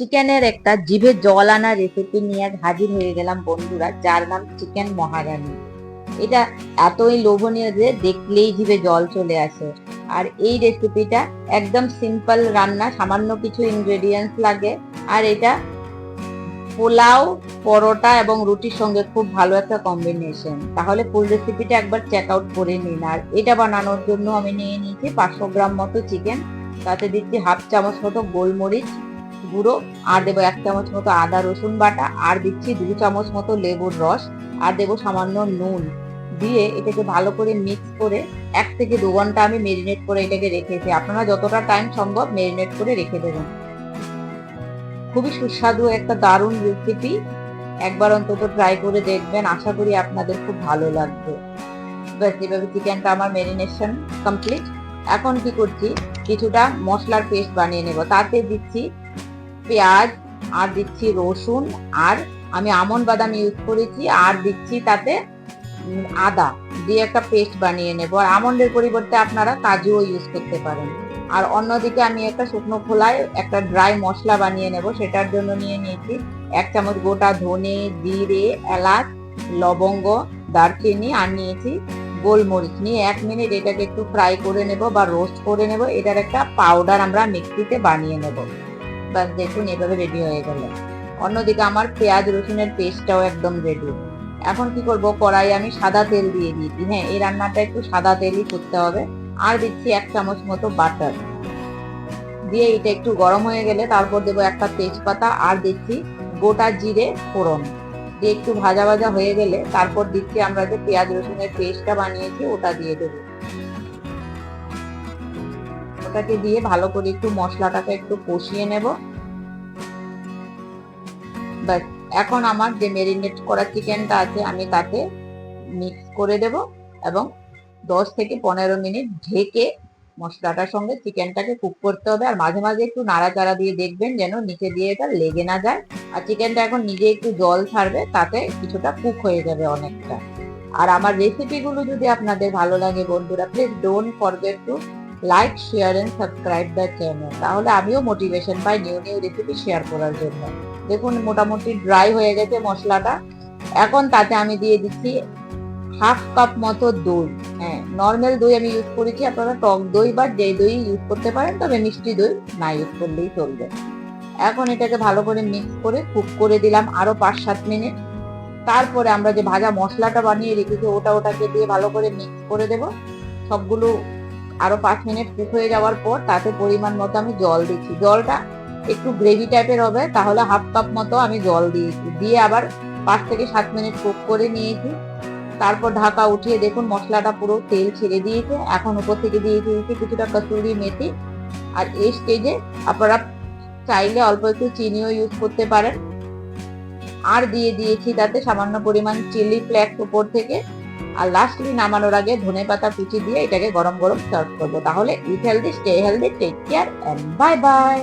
চিকেনের একটা জিভে জল আনা রেসিপি নিয়ে হাজির হয়ে গেলাম বন্ধুরা, যার নাম চিকেন মহারানী। এটা এতই লোভনীয় যে দেখলেই জিভে জল চলে আসে। আর এই রেসিপিটা একদম সিম্পল রান্না, সামান্য কিছু ইনগ্রেডিয়েন্টস লাগে। আর এটা পোলাও, পরোটা এবং রুটির সঙ্গে খুব ভালো একটা কম্বিনেশন তাহলে ফুল রেসিপিটা একবার চেক আউট করে নিন। আর এটা বানানোর জন্য আমি নিয়ে নিয়েছি পাঁচশো গ্রাম মতো চিকেন তাতে দিচ্ছি হাফ চামচ মতো গোলমরিচ গুঁড়ো, আর দেবো এক চামচ মতো আদা রসুন বাটা, আর দিচ্ছি দু চামচ মতো লেবুর রস, আর দেবো সামান্য নুন। দিয়ে এটাকে ভালো করে মিক্স করে এক থেকে দু ঘণ্টা আমি মেরিনেট করে এটাকে রেখেছি। আপনারা যতটা টাইম সম্ভব মেরিনেট করে রেখে দেবেন। খুবই সুস্বাদু একটা দারুণ রেসিপি একবার অন্তত ট্রাই করে দেখবেন। আশা করি আপনাদের খুব ভালো লাগবে। ব্যাস, এভাবে চিকেনটা আমার মেরিনেশন কমপ্লিট এখন কি করছি? কিছুটা মশলার পেস্ট বানিয়ে নেব। তাতে দিচ্ছি পেঁয়াজ, আর দিচ্ছি রসুন, আর আমি আমন বাদাম ইউজ করেছি, আর দিচ্ছি তাতে আদা। দিয়ে একটা পেস্ট বানিয়ে নেব। আর আমন্ডের পরিবর্তে আপনারা কাজুও ইউজ করতে পারেন। আর অন্যদিকে আমি একটা শুকনো খোলায় একটা ড্রাই মশলা বানিয়ে নেব। সেটার জন্য নিয়ে নিয়েছি এক চামচ গোটা ধনে, জিরে, এলাচ, লবঙ্গ, দারচিনি, আর নিয়েছি গোলমরিচ। নিয়ে এক মিনিট এটাকে একটু ফ্রাই করে নেব বা রোস্ট করে নেব। এটার একটা পাউডার আমরা মিক্সিতে বানিয়ে নেব। ব্যাস দেখুন এভাবে রেডি হয়ে গেল। অন্যদিকে আমার পেঁয়াজ রসুনের পেস্টটাও একদম রেডি এখন কি করব? কড়াই আমি সাদা তেল দিয়ে দিয়েছি। হ্যাঁ এই রান্নাটা একটু সাদা তেলই করতে হবে। আর দিচ্ছি এক চামচ মতো বাটার দিয়ে এটা একটু গরম হয়ে গেলে তারপর দেবো একটা তেজপাতা আর দিচ্ছি গোটা জিরে ফোড়ন। দিয়ে একটু ভাজা ভাজা হয়ে গেলে তারপর দিচ্ছি আমরা যে পেঁয়াজ রসুনের পেস্টটা বানিয়েছি, ওটা দিয়ে দেবো। ওটাকে দিয়ে ভালো করে একটু মশলাটাকে একটু কষিয়ে নেব। ব্যাস, এখন আমার যে মেরিনেট করা চিকেনটা আছে, আমি তাতে মিক্স করে দেব এবং দশ থেকে পনেরো মিনিট ঢেকে মশলাটার সঙ্গে চিকেনটাকে কুক করতে হবে। আর মাঝে মাঝে একটু নাড়াচাড়া দিয়ে দেখবেন যেন নিচে দিয়ে এটা লেগে না যায়। আর চিকেনটা এখন নিজে একটু জল ছাড়বে, তাতে কিছুটা কুক হয়ে যাবে অনেকটা। আর আমার রেসিপিগুলো যদি আপনাদের ভালো লাগে বন্ধুরা please don't forget to like share and subscribe the channel তাহলে আমিও মোটিভেশন পাই নিউ নিউ রেসিপি শেয়ার করার জন্য। দেখুন, মোটামুটি ড্রাই হয়ে গেছে মশলাটা। এখন তাতে আমি দিয়ে দিচ্ছি হাফ কাপ মতো দই। হ্যাঁ নর্মাল দই আমি ইউজ করেছি। আপনারা টক দই বা যে দই ইউজ করতে পারেন, তবে মিষ্টি দই না ইউজ করলেই চলবে। এখন এটাকে ভালো করে মিক্স করে কুক করে দিলাম আরও পাঁচ সাত মিনিট তারপরে আমরা যে ভাজা মশলাটা বানিয়ে রেখেছি, ওটা ওটাকে দিয়ে ভালো করে মিক্স করে দেব। সবগুলো আরও পাঁচ মিনিট কুক হয়ে যাওয়ার পর তাতে পরিমাণ মতো আমি জল দিচ্ছি। জলটা একটু গ্রেভি টাইপের হবে, তাহলে হাফ কাপ মতো আমি জল দিয়েছি। দিয়ে আবার পাঁচ থেকে সাত মিনিট কুক করে নিয়েছি। তারপর ঢাকা উঠিয়ে দেখুন মশলাটা পুরো তেল ছেড়ে দিয়েছে। এখন উপর থেকে দিয়ে দিয়েছি কিছুটা কসুরি মেথি। আর এই স্টেজে আপনারা চাইলে অল্প একটু চিনিও ইউজ করতে পারেন। আর দিয়ে দিয়েছি তাতে সামান্য পরিমাণ চিলি ফ্লেক্স উপর থেকে। আর লাস্টলি নামানোর আগে ধনে পাতা কুচি দিয়ে এটাকে গরম গরম সার্ভ করব। তাহলে eat healthy stay healthy take care and bye bye